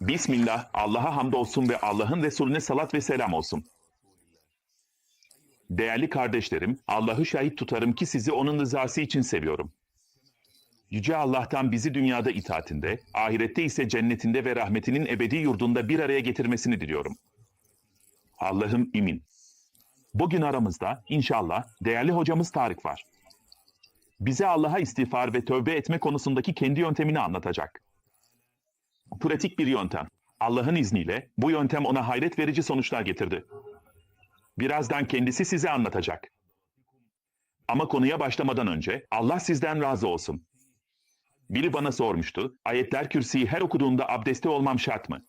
Bismillah, Allah'a hamdolsun ve Allah'ın Resulüne salat ve selam olsun. Değerli kardeşlerim, Allah'ı şahit tutarım ki sizi onun rızası için seviyorum. Yüce Allah'tan bizi dünyada itaatinde, ahirette ise cennetinde ve rahmetinin ebedi yurdunda bir araya getirmesini diliyorum. Allah'ım imin. Bugün aramızda inşallah değerli hocamız Tarık var. Bize Allah'a istiğfar ve tövbe etme konusundaki kendi yöntemini anlatacak. Pratik bir yöntem. Allah'ın izniyle bu yöntem ona hayret verici sonuçlar getirdi. Birazdan kendisi size anlatacak. Ama konuya başlamadan önce Allah sizden razı olsun. Biri bana sormuştu, ayetler kürsüyü her okuduğumda abdesti olmam şart mı?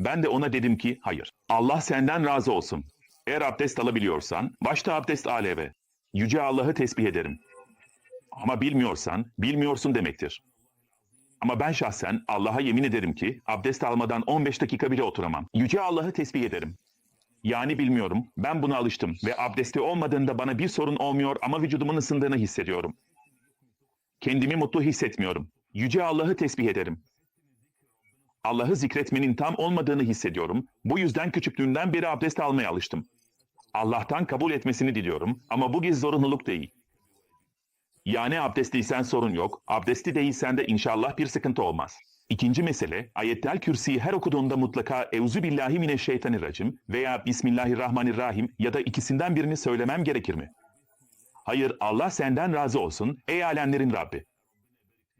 Ben de ona dedim ki, hayır. Allah senden razı olsun. Eğer abdest alabiliyorsan, başta abdest aleve. Yüce Allah'ı tesbih ederim. Ama bilmiyorsan, bilmiyorsun demektir. Ama ben şahsen Allah'a yemin ederim ki abdest almadan 15 dakika bile oturamam. Yüce Allah'ı tesbih ederim. Yani bilmiyorum, ben buna alıştım ve abdesti olmadığında bana bir sorun olmuyor ama vücudumun ısındığını hissediyorum. Kendimi mutlu hissetmiyorum. Yüce Allah'ı tesbih ederim. Allah'ı zikretmenin tam olmadığını hissediyorum. Bu yüzden küçüklüğümden beri abdest almaya alıştım. Allah'tan kabul etmesini diliyorum ama bu bir zorunluluk değil. Yani abdestliysen sorun yok, abdesti değilsen de inşallah bir sıkıntı olmaz. İkinci mesele, ayettel kürsiyi her okuduğunda mutlaka Euzu billahi mineşşeytanirracim veya Bismillahirrahmanirrahim ya da ikisinden birini söylemem gerekir mi? Hayır, Allah senden razı olsun, ey alemlerin Rabbi.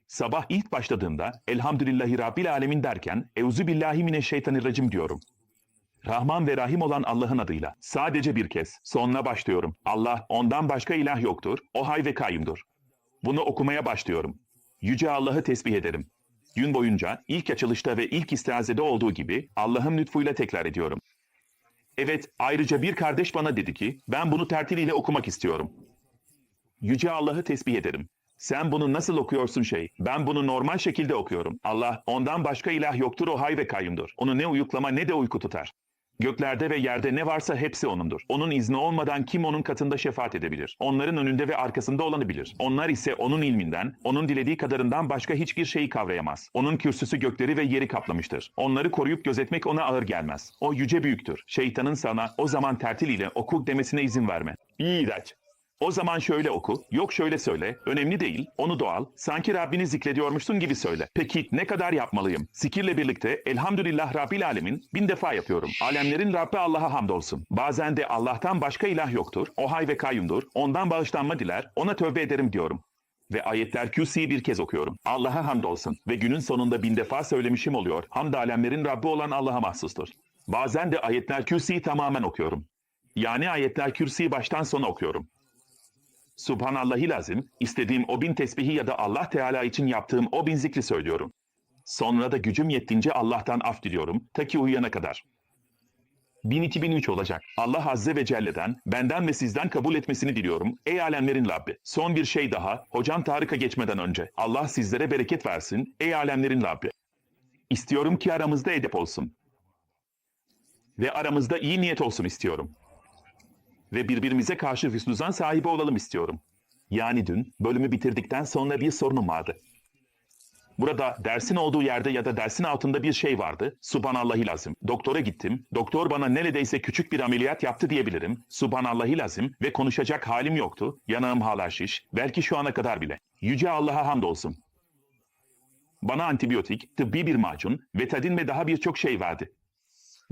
Sabah ilk başladığımda Elhamdülillahi Rabbil Alemin derken Euzu billahi mineşşeytanirracim diyorum. Rahman ve Rahim olan Allah'ın adıyla. Sadece bir kez. Sonuna başlıyorum. Allah, ondan başka ilah yoktur. O hay ve kayyumdur. Bunu okumaya başlıyorum. Yüce Allah'ı tesbih ederim. Gün boyunca ilk açılışta ve ilk istihazede olduğu gibi Allah'ın lütfuyla tekrar ediyorum. Evet, ayrıca bir kardeş bana dedi ki, ben bunu tertiliyle okumak istiyorum. Yüce Allah'ı tesbih ederim. Sen bunu nasıl okuyorsun şey? Ben bunu normal şekilde okuyorum. Allah, ondan başka ilah yoktur o hay ve kayyumdur. Onu ne uyuklama ne de uyku tutar. Göklerde ve yerde ne varsa hepsi O'nundur. Onun izni olmadan kim O'nun katında şefaat edebilir? Onların önünde ve arkasında olanı bilir. Onlar ise O'nun ilminden, O'nun dilediği kadarından başka hiçbir şeyi kavrayamaz. O'nun kürsüsü gökleri ve yeri kaplamıştır. Onları koruyup gözetmek O'na ağır gelmez. O yüce büyüktür. Şeytanın sana o zaman tertil ile oku demesine izin verme. İğrenç. O zaman şöyle oku, yok şöyle söyle, önemli değil, onu doğal, sanki Rabbini zikrediyormuşsun gibi söyle. Peki ne kadar yapmalıyım? Zikirle birlikte Elhamdülillah Rabbil Alemin bin defa yapıyorum. Alemlerin Rabbi Allah'a hamdolsun. Bazen de Allah'tan başka ilah yoktur, o hay ve kayyumdur, ondan bağışlanma diler, ona tövbe ederim diyorum. Ve ayetler küsiyi bir kez okuyorum. Allah'a hamdolsun ve günün sonunda bin defa söylemişim oluyor. Hamd alemlerin Rabbi olan Allah'a mahsustur. Bazen de ayetler küsiyi tamamen okuyorum. Yani ayetler kürsüyü baştan sona okuyorum. Subhanallahi lazım, istediğim o bin tesbihi ya da Allah Teala için yaptığım o bin zikri söylüyorum. Sonra da gücüm yettiğince Allah'tan af diliyorum, ta ki uyuyana kadar. 1000-2003 olacak. Allah Azze ve Celle'den, benden ve sizden kabul etmesini diliyorum. Ey alemlerin Rabbi. Son bir şey daha, hocam Tarık'a geçmeden önce. Allah sizlere bereket versin, ey alemlerin Rabbi. İstiyorum ki aramızda edep olsun. Ve aramızda iyi niyet olsun istiyorum ve birbirimize karşı hüsnüzan sahibi olalım istiyorum. Yani dün bölümü bitirdikten sonra bir sorunum vardı. Burada dersin olduğu yerde ya da dersin altında bir şey vardı. Subhanallahi lazım. Doktora gittim. Doktor bana neredeyse küçük bir ameliyat yaptı diyebilirim. Subhanallahi lazım ve konuşacak halim yoktu. Yanağım hala şiş. Belki şu ana kadar bile. Yüce Allah'a hamdolsun. Bana antibiyotik, tıbbi bir macun, vetadin ve daha birçok şey verdi.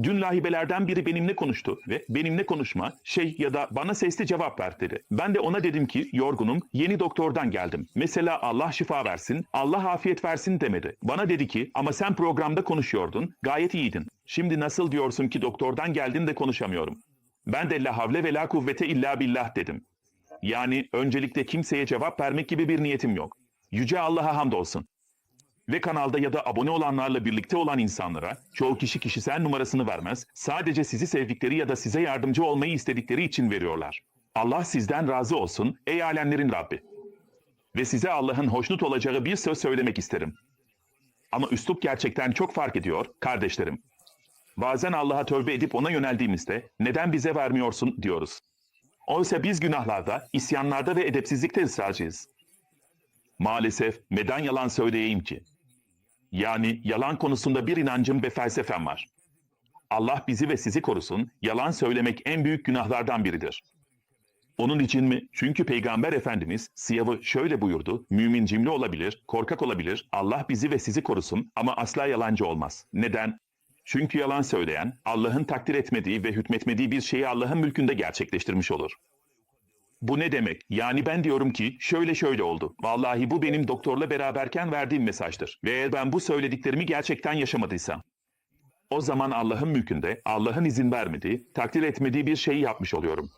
Dün lahibelerden biri benimle konuştu ve benimle konuşma, şey ya da bana sesli cevap ver dedi. Ben de ona dedim ki yorgunum, yeni doktordan geldim. Mesela Allah şifa versin, Allah afiyet versin demedi. Bana dedi ki ama sen programda konuşuyordun, gayet iyiydin. Şimdi nasıl diyorsun ki doktordan geldin de konuşamıyorum. Ben de la havle ve la kuvvete illa billah dedim. Yani öncelikle kimseye cevap vermek gibi bir niyetim yok. Yüce Allah'a hamdolsun ve kanalda ya da abone olanlarla birlikte olan insanlara çoğu kişi kişisel numarasını vermez, sadece sizi sevdikleri ya da size yardımcı olmayı istedikleri için veriyorlar. Allah sizden razı olsun ey alemlerin Rabbi. Ve size Allah'ın hoşnut olacağı bir söz söylemek isterim. Ama üslup gerçekten çok fark ediyor kardeşlerim. Bazen Allah'a tövbe edip ona yöneldiğimizde neden bize vermiyorsun diyoruz. Oysa biz günahlarda, isyanlarda ve edepsizlikte ısrarcıyız. Maalesef neden yalan söyleyeyim ki? Yani yalan konusunda bir inancım ve felsefem var. Allah bizi ve sizi korusun, yalan söylemek en büyük günahlardan biridir. Onun için mi? Çünkü Peygamber Efendimiz Siyav'ı şöyle buyurdu, mümin cimri olabilir, korkak olabilir, Allah bizi ve sizi korusun ama asla yalancı olmaz. Neden? Çünkü yalan söyleyen, Allah'ın takdir etmediği ve hükmetmediği bir şeyi Allah'ın mülkünde gerçekleştirmiş olur. Bu ne demek? Yani ben diyorum ki şöyle şöyle oldu. Vallahi bu benim doktorla beraberken verdiğim mesajdır. Ve eğer ben bu söylediklerimi gerçekten yaşamadıysam, o zaman Allah'ın mülkünde, Allah'ın izin vermediği, takdir etmediği bir şeyi yapmış oluyorum.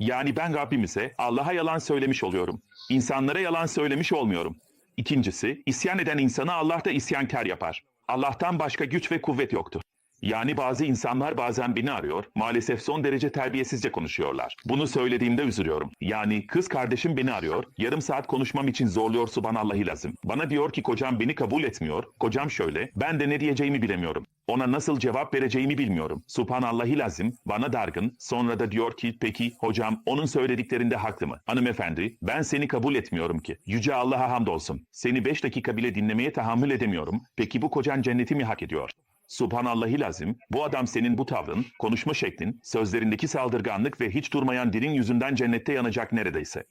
Yani ben Rabbimize, Allah'a yalan söylemiş oluyorum. İnsanlara yalan söylemiş olmuyorum. İkincisi, isyan eden insanı Allah da isyankar yapar. Allah'tan başka güç ve kuvvet yoktur. Yani bazı insanlar bazen beni arıyor, maalesef son derece terbiyesizce konuşuyorlar. Bunu söylediğimde üzülüyorum. Yani kız kardeşim beni arıyor, yarım saat konuşmam için zorluyor subhanallah lazım. Bana diyor ki kocam beni kabul etmiyor, kocam şöyle, ben de ne diyeceğimi bilemiyorum. Ona nasıl cevap vereceğimi bilmiyorum. Subhanallah lazım, bana dargın, sonra da diyor ki peki hocam onun söylediklerinde haklı mı? Hanımefendi, ben seni kabul etmiyorum ki. Yüce Allah'a hamdolsun. Seni beş dakika bile dinlemeye tahammül edemiyorum. Peki bu kocan cenneti mi hak ediyor? Subhanallahi lazım, bu adam senin bu tavrın, konuşma şeklin, sözlerindeki saldırganlık ve hiç durmayan dilin yüzünden cennette yanacak neredeyse.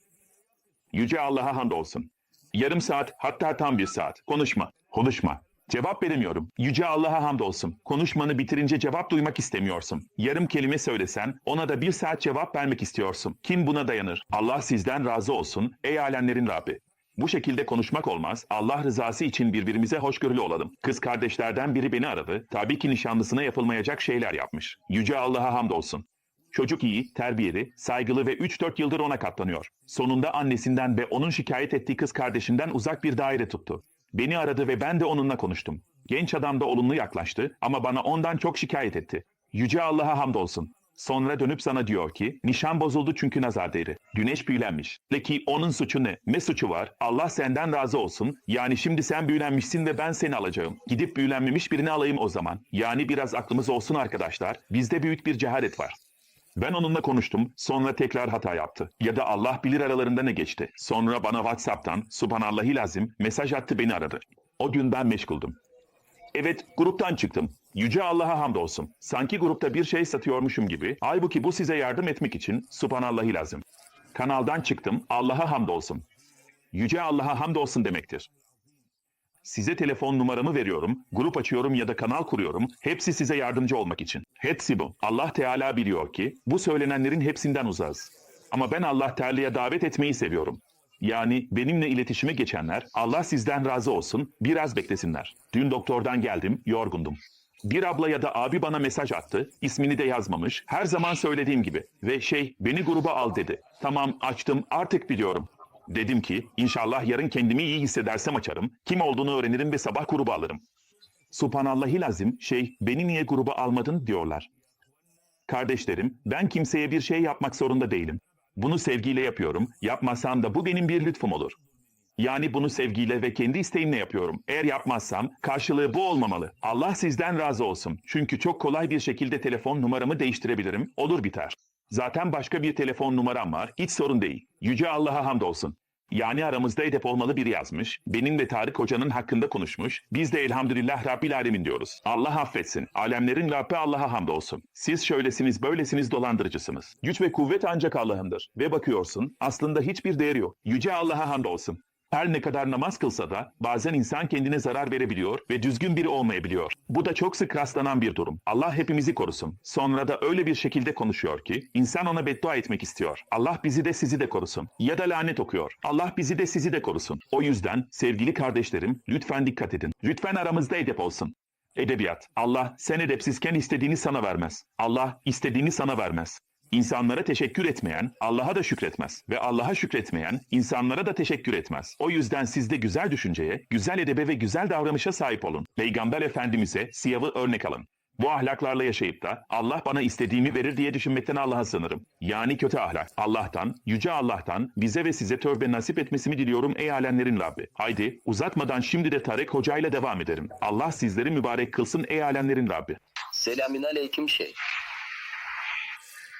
Yüce Allah'a hamdolsun. Yarım saat, hatta tam bir saat. Konuşma, konuşma. Cevap veremiyorum. Yüce Allah'a hamdolsun. Konuşmanı bitirince cevap duymak istemiyorsun. Yarım kelime söylesen, ona da bir saat cevap vermek istiyorsun. Kim buna dayanır? Allah sizden razı olsun, ey alemlerin Rabbi. Bu şekilde konuşmak olmaz. Allah rızası için birbirimize hoşgörülü olalım. Kız kardeşlerden biri beni aradı. Tabii ki nişanlısına yapılmayacak şeyler yapmış. Yüce Allah'a hamdolsun. Çocuk iyi, terbiyeli, saygılı ve 3-4 yıldır ona katlanıyor. Sonunda annesinden ve onun şikayet ettiği kız kardeşinden uzak bir daire tuttu. Beni aradı ve ben de onunla konuştum. Genç adam da olumlu yaklaştı ama bana ondan çok şikayet etti. Yüce Allah'a hamdolsun. Sonra dönüp sana diyor ki, nişan bozuldu çünkü nazar değri. Güneş büyülenmiş. Peki onun suçu ne? Ne suçu var? Allah senden razı olsun. Yani şimdi sen büyülenmişsin ve ben seni alacağım. Gidip büyülenmemiş birini alayım o zaman. Yani biraz aklımız olsun arkadaşlar. Bizde büyük bir cehalet var. Ben onunla konuştum, sonra tekrar hata yaptı. Ya da Allah bilir aralarında ne geçti. Sonra bana WhatsApp'tan, subhanallahi lazım, mesaj attı beni aradı. O gün ben meşguldüm. Evet, gruptan çıktım. Yüce Allah'a hamdolsun. Sanki grupta bir şey satıyormuşum gibi. Halbuki bu size yardım etmek için subhanallahi lazım. Kanaldan çıktım, Allah'a hamdolsun. Yüce Allah'a hamdolsun demektir. Size telefon numaramı veriyorum, grup açıyorum ya da kanal kuruyorum. Hepsi size yardımcı olmak için. Hepsi bu. Allah Teala biliyor ki bu söylenenlerin hepsinden uzağız. Ama ben Allah Teala'ya davet etmeyi seviyorum. Yani benimle iletişime geçenler Allah sizden razı olsun biraz beklesinler. Dün doktordan geldim, yorgundum. Bir abla ya da abi bana mesaj attı, ismini de yazmamış, her zaman söylediğim gibi. Ve şey, beni gruba al dedi. Tamam açtım, artık biliyorum. Dedim ki, inşallah yarın kendimi iyi hissedersem açarım, kim olduğunu öğrenirim ve sabah gruba alırım. Subhanallahi lazım, şey, beni niye gruba almadın diyorlar. Kardeşlerim, ben kimseye bir şey yapmak zorunda değilim. Bunu sevgiyle yapıyorum, yapmasam da bu benim bir lütfum olur. Yani bunu sevgiyle ve kendi isteğimle yapıyorum. Eğer yapmazsam karşılığı bu olmamalı. Allah sizden razı olsun. Çünkü çok kolay bir şekilde telefon numaramı değiştirebilirim. Olur biter. Zaten başka bir telefon numaram var. Hiç sorun değil. Yüce Allah'a hamdolsun. Yani aramızda edep olmalı biri yazmış. Benim ve Tarık Hoca'nın hakkında konuşmuş. Biz de elhamdülillah Rabbil Alemin diyoruz. Allah affetsin. Alemlerin Rabbi Allah'a hamdolsun. Siz şöylesiniz böylesiniz dolandırıcısınız. Güç ve kuvvet ancak Allah'ındır. Ve bakıyorsun aslında hiçbir değeri yok. Yüce Allah'a hamdolsun. Her ne kadar namaz kılsa da bazen insan kendine zarar verebiliyor ve düzgün biri olmayabiliyor. Bu da çok sık rastlanan bir durum. Allah hepimizi korusun. Sonra da öyle bir şekilde konuşuyor ki insan ona beddua etmek istiyor. Allah bizi de sizi de korusun. Ya da lanet okuyor. Allah bizi de sizi de korusun. O yüzden sevgili kardeşlerim lütfen dikkat edin. Lütfen aramızda edep olsun. Edebiyat. Allah sen edepsizken istediğini sana vermez. Allah istediğini sana vermez. İnsanlara teşekkür etmeyen Allah'a da şükretmez ve Allah'a şükretmeyen insanlara da teşekkür etmez. O yüzden siz de güzel düşünceye, güzel edebe ve güzel davranışa sahip olun. Peygamber Efendimiz'e siyavı örnek alın. Bu ahlaklarla yaşayıp da Allah bana istediğimi verir diye düşünmekten Allah'a sığınırım. Yani kötü ahlak. Allah'tan, yüce Allah'tan bize ve size tövbe nasip etmesini diliyorum ey alemlerin Rabbi. Haydi uzatmadan şimdi de Tarık Hoca ile devam edelim. Allah sizleri mübarek kılsın ey alemlerin Rabbi. Selamün aleyküm şey.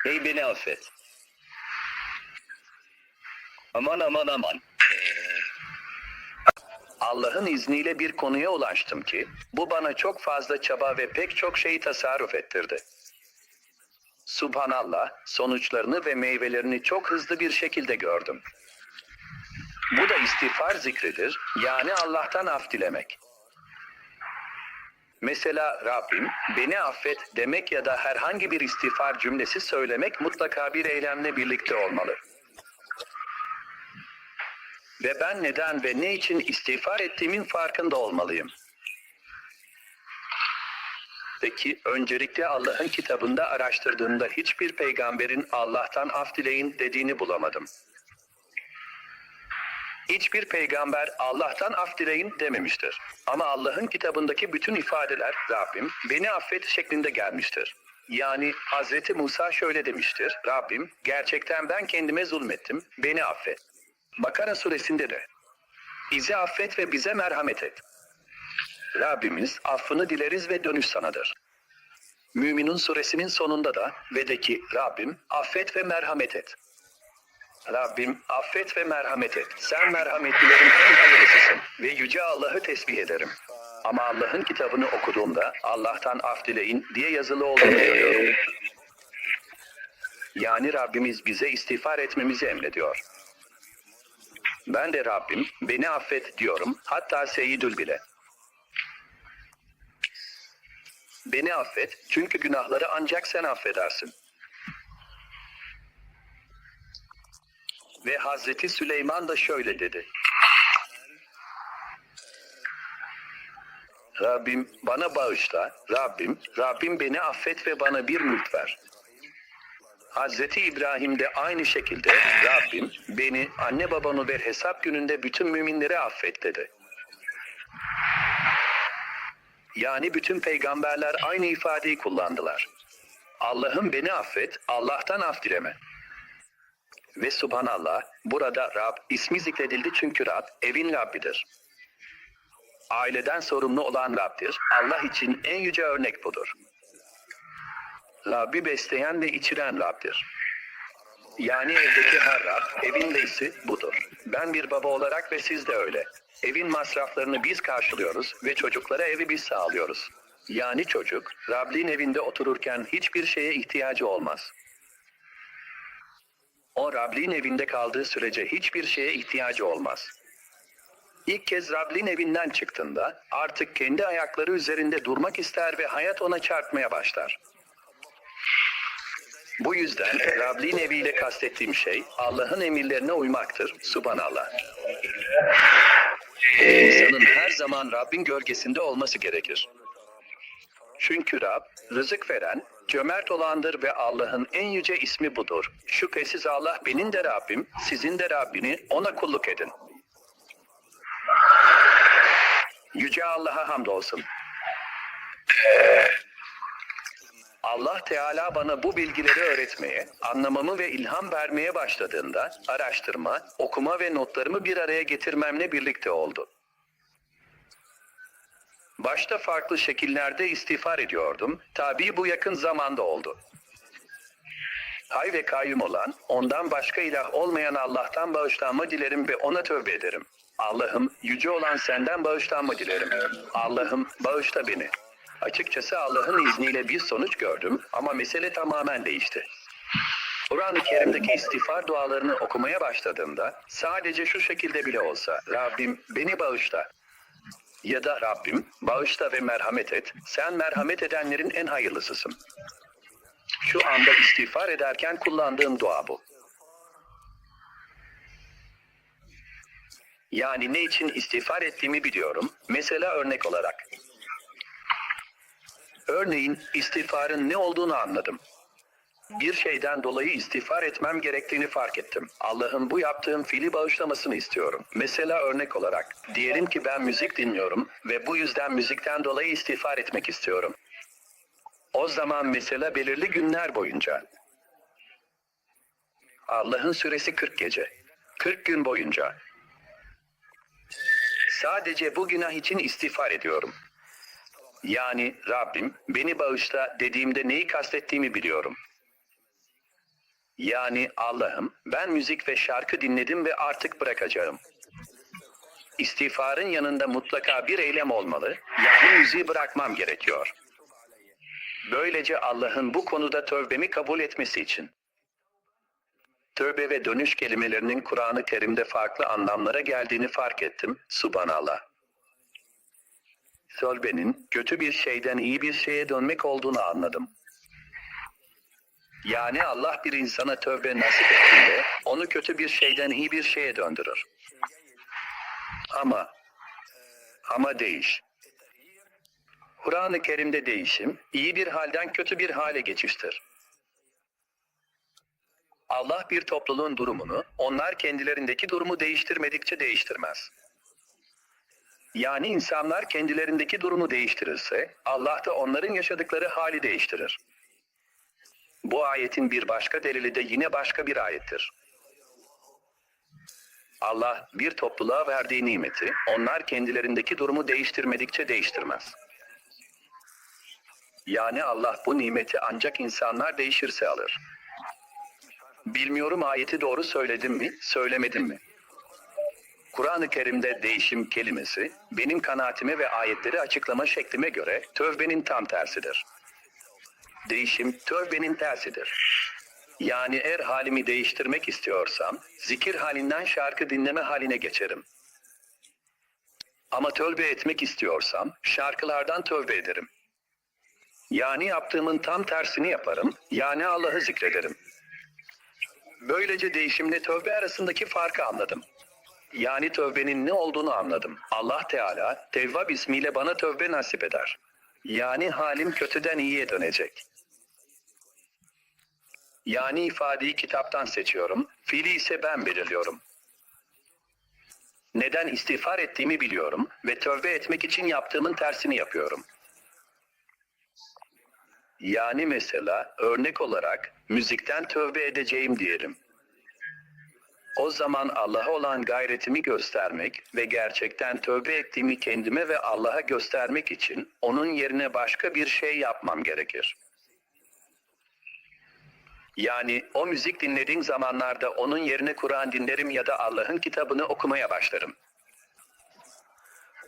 Ey beni affet. Aman aman aman. Ee, Allah'ın izniyle bir konuya ulaştım ki bu bana çok fazla çaba ve pek çok şeyi tasarruf ettirdi. Subhanallah, sonuçlarını ve meyvelerini çok hızlı bir şekilde gördüm. Bu da istiğfar zikridir, yani Allah'tan af dilemek. Mesela Rabbim beni affet demek ya da herhangi bir istiğfar cümlesi söylemek mutlaka bir eylemle birlikte olmalı. Ve ben neden ve ne için istiğfar ettiğimin farkında olmalıyım. Peki öncelikle Allah'ın kitabında araştırdığımda hiçbir peygamberin Allah'tan af dileyin dediğini bulamadım. Hiçbir peygamber Allah'tan af dileyin dememiştir. Ama Allah'ın kitabındaki bütün ifadeler Rabbim beni affet şeklinde gelmiştir. Yani Hazreti Musa şöyle demiştir. Rabbim gerçekten ben kendime zulmettim. Beni affet. Bakara suresinde de bizi affet ve bize merhamet et. Rabbimiz affını dileriz ve dönüş sanadır. Müminun suresinin sonunda da ve de ki Rabbim affet ve merhamet et. Rabbim affet ve merhamet et. Sen merhametlilerin en hayırlısısın ve yüce Allah'ı tesbih ederim. Ama Allah'ın kitabını okuduğumda Allah'tan af dileyin diye yazılı olduğunu görüyorum. Yani Rabbimiz bize istiğfar etmemizi emrediyor. Ben de Rabbim beni affet diyorum. Hatta Seyyidül bile. Beni affet çünkü günahları ancak sen affedersin. Ve Hazreti Süleyman da şöyle dedi. Rabbim bana bağışla, Rabbim, Rabbim beni affet ve bana bir mülk ver. Hazreti İbrahim de aynı şekilde Rabbim beni, anne babamı ve hesap gününde bütün müminleri affet dedi. Yani bütün peygamberler aynı ifadeyi kullandılar. Allah'ım beni affet, Allah'tan af dileme. Ve subhanallah burada Rab ismi zikredildi çünkü Rab evin Rabbidir. Aileden sorumlu olan Rab'dir. Allah için en yüce örnek budur. Rabbi besleyen ve içiren Rab'dir. Yani evdeki her Rab, evin reisi budur. Ben bir baba olarak ve siz de öyle. Evin masraflarını biz karşılıyoruz ve çocuklara evi biz sağlıyoruz. Yani çocuk, Rabbin evinde otururken hiçbir şeye ihtiyacı olmaz. O Rablin evinde kaldığı sürece hiçbir şeye ihtiyacı olmaz. İlk kez Rablin evinden çıktığında artık kendi ayakları üzerinde durmak ister ve hayat ona çarpmaya başlar. Bu yüzden Rablin eviyle kastettiğim şey Allah'ın emirlerine uymaktır. Subhanallah. İnsanın her zaman Rabbin gölgesinde olması gerekir. Çünkü Rab, rızık veren, cömert olandır ve Allah'ın en yüce ismi budur. Şüphesiz Allah benim de Rabbim, sizin de Rabbini ona kulluk edin. Yüce Allah'a hamdolsun. Allah Teala bana bu bilgileri öğretmeye, anlamamı ve ilham vermeye başladığında araştırma, okuma ve notlarımı bir araya getirmemle birlikte oldu. Başta farklı şekillerde istiğfar ediyordum. Tabii bu yakın zamanda oldu. Hay ve kayyum olan, ondan başka ilah olmayan Allah'tan bağışlanma dilerim ve ona tövbe ederim. Allah'ım, yüce olan senden bağışlanma dilerim. Allah'ım, bağışla beni. Açıkçası Allah'ın izniyle bir sonuç gördüm ama mesele tamamen değişti. Kur'an-ı Kerim'deki istiğfar dualarını okumaya başladığımda sadece şu şekilde bile olsa Rabbim beni bağışla ya da Rabbim bağışla ve merhamet et. Sen merhamet edenlerin en hayırlısısın. Şu anda istiğfar ederken kullandığım dua bu. Yani ne için istiğfar ettiğimi biliyorum. Mesela örnek olarak. Örneğin istiğfarın ne olduğunu anladım. Bir şeyden dolayı istiğfar etmem gerektiğini fark ettim. Allah'ın bu yaptığım fiili bağışlamasını istiyorum. Mesela örnek olarak, diyelim ki ben müzik dinliyorum ve bu yüzden müzikten dolayı istiğfar etmek istiyorum. O zaman mesela belirli günler boyunca. Allah'ın süresi 40 gece. 40 gün boyunca. Sadece bu günah için istiğfar ediyorum. Yani Rabbim beni bağışla dediğimde neyi kastettiğimi biliyorum. Yani Allah'ım ben müzik ve şarkı dinledim ve artık bırakacağım. istiğfarın yanında mutlaka bir eylem olmalı, yani müziği bırakmam gerekiyor. Böylece Allah'ın bu konuda tövbemi kabul etmesi için. Tövbe ve dönüş kelimelerinin Kur'an-ı Kerim'de farklı anlamlara geldiğini fark ettim. Subhanallah. Tövbenin kötü bir şeyden iyi bir şeye dönmek olduğunu anladım. Yani Allah bir insana tövbe nasip ettiğinde onu kötü bir şeyden iyi bir şeye döndürür. Ama ama değiş. Kur'an-ı Kerim'de değişim iyi bir halden kötü bir hale geçiştir. Allah bir topluluğun durumunu onlar kendilerindeki durumu değiştirmedikçe değiştirmez. Yani insanlar kendilerindeki durumu değiştirirse Allah da onların yaşadıkları hali değiştirir. Bu ayetin bir başka delili de yine başka bir ayettir. Allah bir topluluğa verdiği nimeti onlar kendilerindeki durumu değiştirmedikçe değiştirmez. Yani Allah bu nimeti ancak insanlar değişirse alır. Bilmiyorum ayeti doğru söyledim mi, söylemedim mi? Kur'an-ı Kerim'de değişim kelimesi benim kanaatime ve ayetleri açıklama şeklime göre tövbenin tam tersidir. Değişim tövbenin tersidir. Yani eğer halimi değiştirmek istiyorsam zikir halinden şarkı dinleme haline geçerim. Ama tövbe etmek istiyorsam şarkılardan tövbe ederim. Yani yaptığımın tam tersini yaparım. Yani Allah'ı zikrederim. Böylece değişimle tövbe arasındaki farkı anladım. Yani tövbenin ne olduğunu anladım. Allah Teala Tevvab ismiyle bana tövbe nasip eder. Yani halim kötüden iyiye dönecek. Yani ifadeyi kitaptan seçiyorum, fiili ise ben belirliyorum. Neden istiğfar ettiğimi biliyorum ve tövbe etmek için yaptığımın tersini yapıyorum. Yani mesela örnek olarak müzikten tövbe edeceğim diyelim. O zaman Allah'a olan gayretimi göstermek ve gerçekten tövbe ettiğimi kendime ve Allah'a göstermek için onun yerine başka bir şey yapmam gerekir. Yani o müzik dinlediğim zamanlarda onun yerine Kur'an dinlerim ya da Allah'ın kitabını okumaya başlarım.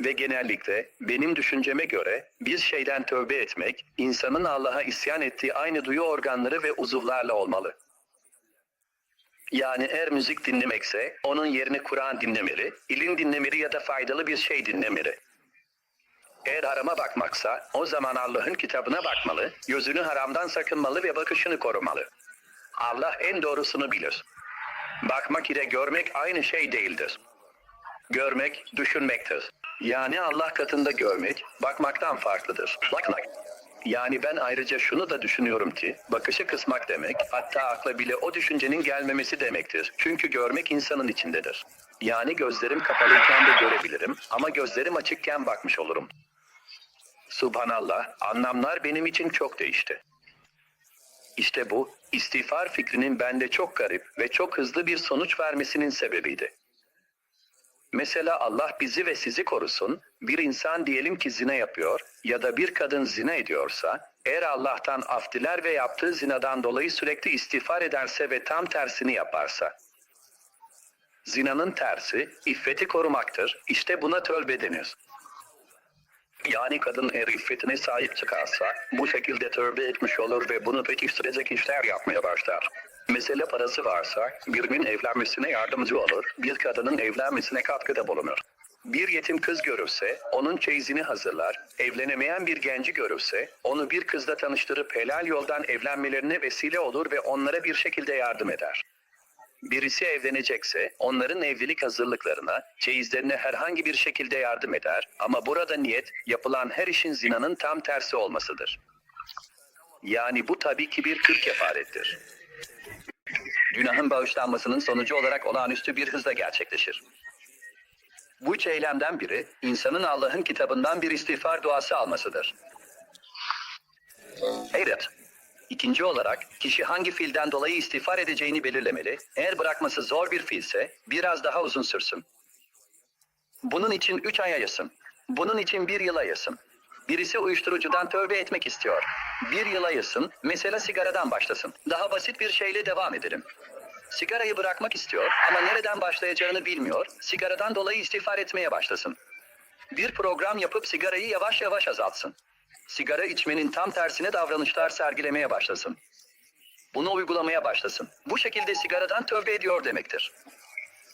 Ve genellikle benim düşünceme göre bir şeyden tövbe etmek, insanın Allah'a isyan ettiği aynı duyu organları ve uzuvlarla olmalı. Yani eğer müzik dinlemekse onun yerine Kur'an dinlemeli, ilim dinlemeli ya da faydalı bir şey dinlemeli. Eğer harama bakmaksa o zaman Allah'ın kitabına bakmalı, gözünü haramdan sakınmalı ve bakışını korumalı. Allah en doğrusunu bilir. Bakmak ile görmek aynı şey değildir. Görmek, düşünmektir. Yani Allah katında görmek, bakmaktan farklıdır. Bakmak. Yani ben ayrıca şunu da düşünüyorum ki, bakışı kısmak demek, hatta akla bile o düşüncenin gelmemesi demektir. Çünkü görmek insanın içindedir. Yani gözlerim kapalıyken de görebilirim ama gözlerim açıkken bakmış olurum. Subhanallah, anlamlar benim için çok değişti. İşte bu, istiğfar fikrinin bende çok garip ve çok hızlı bir sonuç vermesinin sebebiydi. Mesela Allah bizi ve sizi korusun, bir insan diyelim ki zina yapıyor ya da bir kadın zina ediyorsa, eğer Allah'tan af diler ve yaptığı zinadan dolayı sürekli istiğfar ederse ve tam tersini yaparsa. Zinanın tersi, iffeti korumaktır, işte buna tövbe denir. Yani kadın eğer iffetine sahip çıkarsa, bu şekilde tövbe etmiş olur ve bunu pekiştirecek işler yapmaya başlar. Mesele parası varsa, birinin evlenmesine yardımcı olur, bir kadının evlenmesine katkıda bulunur. Bir yetim kız görürse, onun çeyizini hazırlar, evlenemeyen bir genci görürse, onu bir kızla tanıştırıp helal yoldan evlenmelerine vesile olur ve onlara bir şekilde yardım eder. Birisi evlenecekse onların evlilik hazırlıklarına, çeyizlerine herhangi bir şekilde yardım eder ama burada niyet yapılan her işin zinanın tam tersi olmasıdır. Yani bu tabii ki bir kırk kefarettir. Günahın bağışlanmasının sonucu olarak olağanüstü bir hızla gerçekleşir. Bu üç eylemden biri insanın Allah'ın kitabından bir istiğfar duası almasıdır. Evet. İkinci olarak kişi hangi fiilden dolayı istiğfar edeceğini belirlemeli. Eğer bırakması zor bir fiilse biraz daha uzun sürsün. Bunun için üç ay ayasın. Bunun için bir yıl ayasın. Birisi uyuşturucudan tövbe etmek istiyor. Bir yıl ayasın, mesela sigaradan başlasın. Daha basit bir şeyle devam edelim. Sigarayı bırakmak istiyor ama nereden başlayacağını bilmiyor. Sigaradan dolayı istiğfar etmeye başlasın. Bir program yapıp sigarayı yavaş yavaş azaltsın. Sigara içmenin tam tersine davranışlar sergilemeye başlasın. Bunu uygulamaya başlasın. Bu şekilde sigaradan tövbe ediyor demektir.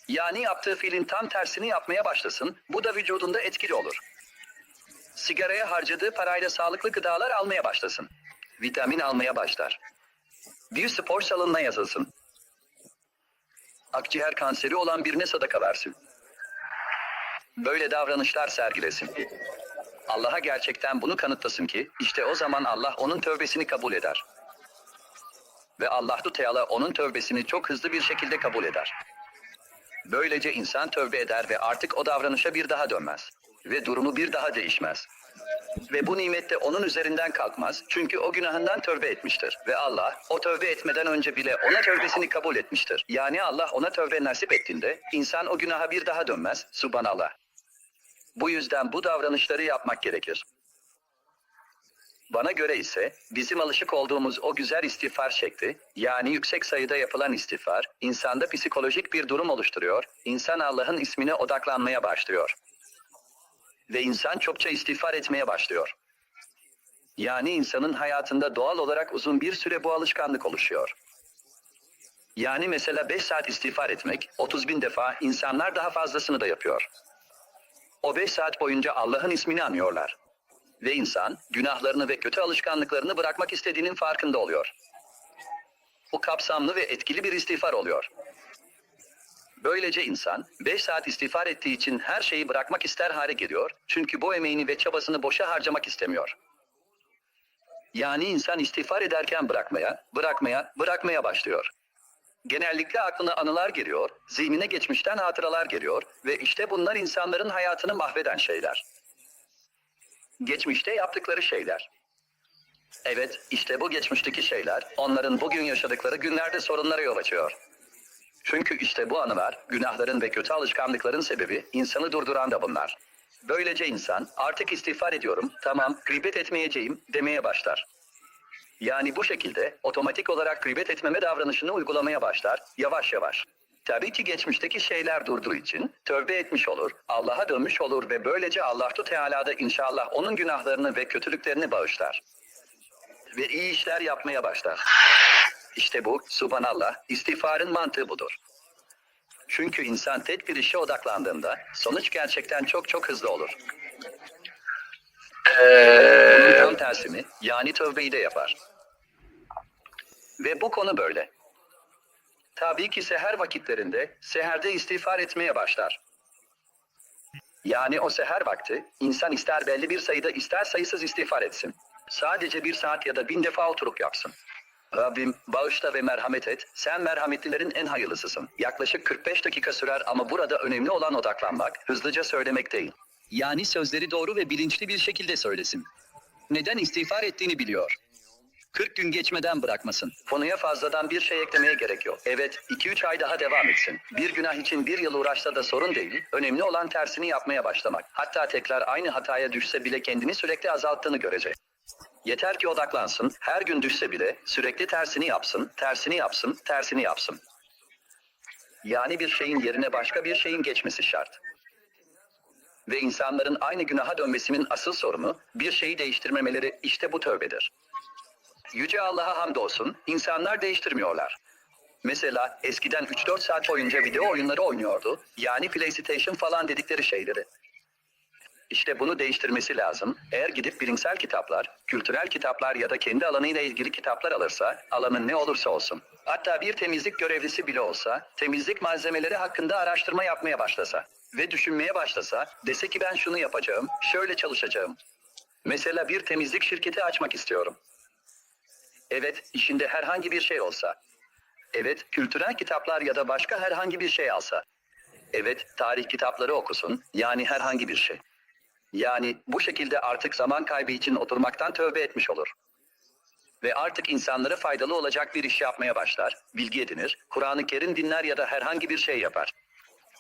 Yani yaptığı fiilin tam tersini yapmaya başlasın. Bu da vücudunda etkili olur. Sigaraya harcadığı parayla sağlıklı gıdalar almaya başlasın. Vitamin almaya başlar. Bir spor salonuna yazılsın. Akciğer kanseri olan birine sadaka versin. Böyle davranışlar sergilesin. Allah'a gerçekten bunu kanıtlasın ki işte o zaman Allah onun tövbesini kabul eder. Ve Allahu Teala onun tövbesini çok hızlı bir şekilde kabul eder. Böylece insan tövbe eder ve artık o davranışa bir daha dönmez. Ve durumu bir daha değişmez. Ve bu nimet de onun üzerinden kalkmaz. Çünkü o günahından tövbe etmiştir. Ve Allah o tövbe etmeden önce bile ona tövbesini kabul etmiştir. Yani Allah ona tövbe nasip ettiğinde insan o günaha bir daha dönmez. Subhanallah. Bu yüzden bu davranışları yapmak gerekir. Bana göre ise bizim alışık olduğumuz o güzel istiğfar şekli, yani yüksek sayıda yapılan istiğfar, insanda psikolojik bir durum oluşturuyor, insan Allah'ın ismine odaklanmaya başlıyor. Ve insan çokça istiğfar etmeye başlıyor. Yani insanın hayatında doğal olarak uzun bir süre bu alışkanlık oluşuyor. Yani mesela 5 saat istiğfar etmek, 30 bin defa insanlar daha fazlasını da yapıyor. O 5 saat boyunca Allah'ın ismini anıyorlar. Ve insan günahlarını ve kötü alışkanlıklarını bırakmak istediğinin farkında oluyor. Bu kapsamlı ve etkili bir istiğfar oluyor. Böylece insan 5 saat istiğfar ettiği için her şeyi bırakmak ister hale geliyor. Çünkü bu emeğini ve çabasını boşa harcamak istemiyor. Yani insan istiğfar ederken bırakmaya, bırakmaya, bırakmaya başlıyor. Genellikle aklına anılar geliyor, zihnine geçmişten hatıralar geliyor ve işte bunlar insanların hayatını mahveden şeyler. Geçmişte yaptıkları şeyler. Evet, işte bu geçmişteki şeyler, onların bugün yaşadıkları günlerde sorunlara yol açıyor. Çünkü işte bu anılar, günahların ve kötü alışkanlıkların sebebi, insanı durduran da bunlar. Böylece insan, artık istiğfar ediyorum, tamam, gıybet etmeyeceğim, demeye başlar. Yani bu şekilde otomatik olarak gıybet etmeme davranışını uygulamaya başlar, yavaş yavaş. Tabii ki geçmişteki şeyler durduğu için tövbe etmiş olur, Allah'a dönmüş olur ve böylece Allahu Teala da inşallah onun günahlarını ve kötülüklerini bağışlar. Ve iyi işler yapmaya başlar. İşte bu, subhanallah, istiğfarın mantığı budur. Çünkü insan tek bir işe odaklandığında sonuç gerçekten çok çok hızlı olur. Bunun tam tersini, yani tövbeyi de yapar. Ve bu konu böyle. Tabii ki seher vakitlerinde seherde istiğfar etmeye başlar. Yani o seher vakti insan ister belli bir sayıda ister sayısız istiğfar etsin. Sadece bir saat ya da bin defa oturup yapsın. Rabbim bağışla ve merhamet et. Sen merhametlilerin en hayırlısısın. Yaklaşık 45 dakika sürer ama burada önemli olan odaklanmak, hızlıca söylemek değil. Yani sözleri doğru ve bilinçli bir şekilde söylesin. Neden istiğfar ettiğini biliyor. 40 gün geçmeden bırakmasın. Konuya fazladan bir şey eklemeye gerek yok. Evet, 2-3 ay daha devam etsin. Bir günah için bir yıl uğraşsa da sorun değil. Önemli olan tersini yapmaya başlamak. Hatta tekrar aynı hataya düşse bile kendini sürekli azalttığını görecek. Yeter ki odaklansın, her gün düşse bile sürekli tersini yapsın, tersini yapsın, tersini yapsın. Yani bir şeyin yerine başka bir şeyin geçmesi şart. Ve insanların aynı günaha dönmesinin asıl sorunu bir şeyi değiştirmemeleri işte bu tövbedir. Yüce Allah'a hamdolsun, insanlar değiştirmiyorlar. Mesela eskiden 3-4 saat boyunca video oyunları oynuyordu. Yani PlayStation falan dedikleri şeyleri. İşte bunu değiştirmesi lazım. Eğer gidip bilimsel kitaplar, kültürel kitaplar ya da kendi alanıyla ilgili kitaplar alırsa, alanın ne olursa olsun. Hatta bir temizlik görevlisi bile olsa, temizlik malzemeleri hakkında araştırma yapmaya başlasa ve düşünmeye başlasa, dese ki ben şunu yapacağım, şöyle çalışacağım. Mesela bir temizlik şirketi açmak istiyorum. Evet, işinde herhangi bir şey olsa. Evet, kültürel kitaplar ya da başka herhangi bir şey alsa. Evet, tarih kitapları okusun, yani herhangi bir şey. Yani bu şekilde artık zaman kaybı için oturmaktan tövbe etmiş olur. Ve artık insanlara faydalı olacak bir iş yapmaya başlar, bilgi edinir, Kur'an-ı Kerim dinler ya da herhangi bir şey yapar.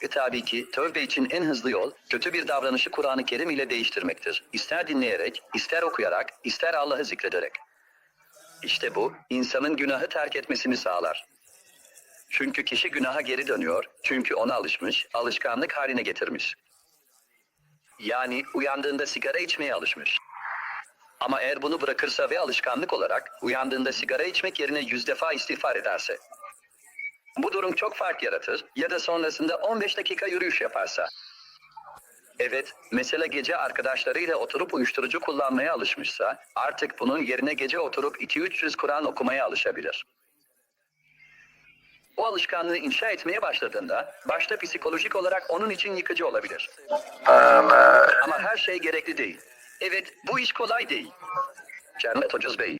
Ve tabii ki tövbe için en hızlı yol, kötü bir davranışı Kur'an-ı Kerim ile değiştirmektir. İster dinleyerek, ister okuyarak, ister Allah'ı zikrederek. İşte bu, insanın günahı terk etmesini sağlar. Çünkü kişi günaha geri dönüyor. Çünkü ona alışmış, alışkanlık haline getirmiş. Yani uyandığında sigara içmeye alışmış. Ama eğer bunu bırakırsa ve alışkanlık olarak uyandığında sigara içmek yerine yüz defa istiğfar ederse. Bu durum çok fark yaratır ya da sonrasında 15 dakika yürüyüş yaparsa. Evet, mesela gece arkadaşlarıyla oturup uyuşturucu kullanmaya alışmışsa artık bunun yerine gece oturup 2-300 Kur'an okumaya alışabilir. O alışkanlığı inşa etmeye başladığında başta psikolojik olarak onun için yıkıcı olabilir. Ama her şey gerekli değil. Evet, bu iş kolay değil. Cennet ucuz bey.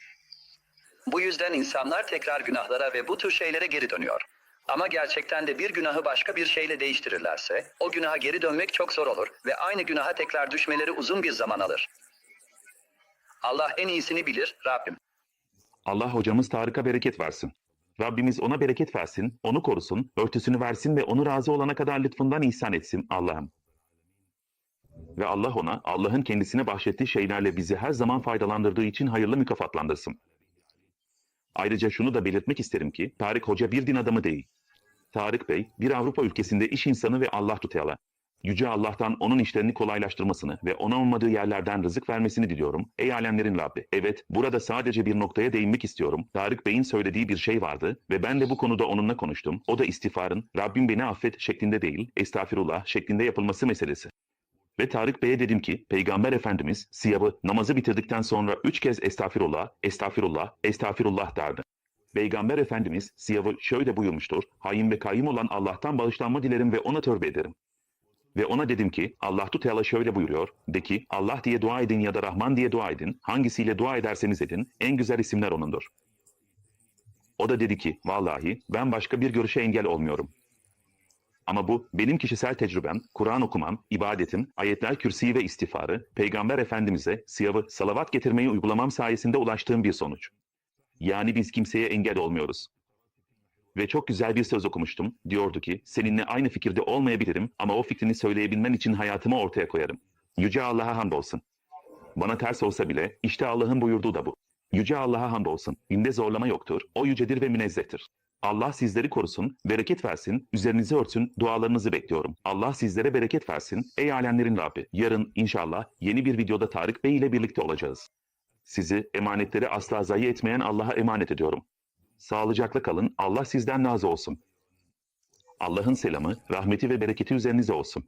Bu yüzden insanlar tekrar günahlara ve bu tür şeylere geri dönüyor. Ama gerçekten de bir günahı başka bir şeyle değiştirirlerse, o günaha geri dönmek çok zor olur ve aynı günaha tekrar düşmeleri uzun bir zaman alır. Allah en iyisini bilir, Rabbim. Allah hocamız Tarık'a bereket versin. Rabbimiz ona bereket versin, onu korusun, örtüsünü versin ve onu razı olana kadar lütfundan ihsan etsin Allah'ım. Ve Allah ona Allah'ın kendisine bahşettiği şeylerle bizi her zaman faydalandırdığı için hayırlı mükafatlandırsın. Ayrıca şunu da belirtmek isterim ki Tarık Hoca bir din adamı değil. Tarık Bey bir Avrupa ülkesinde iş insanı ve Allah tutayalı. Yüce Allah'tan onun işlerini kolaylaştırmasını ve ona olmadığı yerlerden rızık vermesini diliyorum. Ey alemlerin Rabbi. Evet, burada sadece bir noktaya değinmek istiyorum. Tarık Bey'in söylediği bir şey vardı ve ben de bu konuda onunla konuştum. O da istiğfarın Rabbim beni affet şeklinde değil, estağfirullah şeklinde yapılması meselesi. Ve Tarık Bey'e dedim ki, Peygamber Efendimiz siyabı namazı bitirdikten sonra üç kez estağfirullah, estağfirullah, estağfirullah derdi. Peygamber Efendimiz siyabı şöyle buyurmuştur, hain ve kayyum olan Allah'tan bağışlanma dilerim ve ona tövbe ederim. Ve ona dedim ki Allah Teala şöyle buyuruyor. De ki Allah diye dua edin ya da Rahman diye dua edin. Hangisiyle dua ederseniz edin. En güzel isimler O'nundur. O da dedi ki vallahi ben başka bir görüşe engel olmuyorum. Ama bu benim kişisel tecrübem, Kur'an okumam, ibadetim, ayetler kürsiyi ve istiğfarı, Peygamber Efendimiz'e siyavı salavat getirmeyi uygulamam sayesinde ulaştığım bir sonuç. Yani biz kimseye engel olmuyoruz. Ve çok güzel bir söz okumuştum. Diyordu ki, seninle aynı fikirde olmayabilirim ama o fikrini söyleyebilmen için hayatımı ortaya koyarım. Yüce Allah'a hamdolsun. Bana ters olsa bile, işte Allah'ın buyurduğu da bu. Yüce Allah'a hamdolsun. Dinde zorlama yoktur. O yücedir ve münezzehtir. Allah sizleri korusun, bereket versin, üzerinizi örtsün, dualarınızı bekliyorum. Allah sizlere bereket versin. Ey alemlerin Rabbi, yarın inşallah yeni bir videoda Tarık Bey ile birlikte olacağız. Sizi emanetleri asla zayi etmeyen Allah'a emanet ediyorum. Sağlıcakla kalın. Allah sizden razı olsun. Allah'ın selamı, rahmeti ve bereketi üzerinize olsun.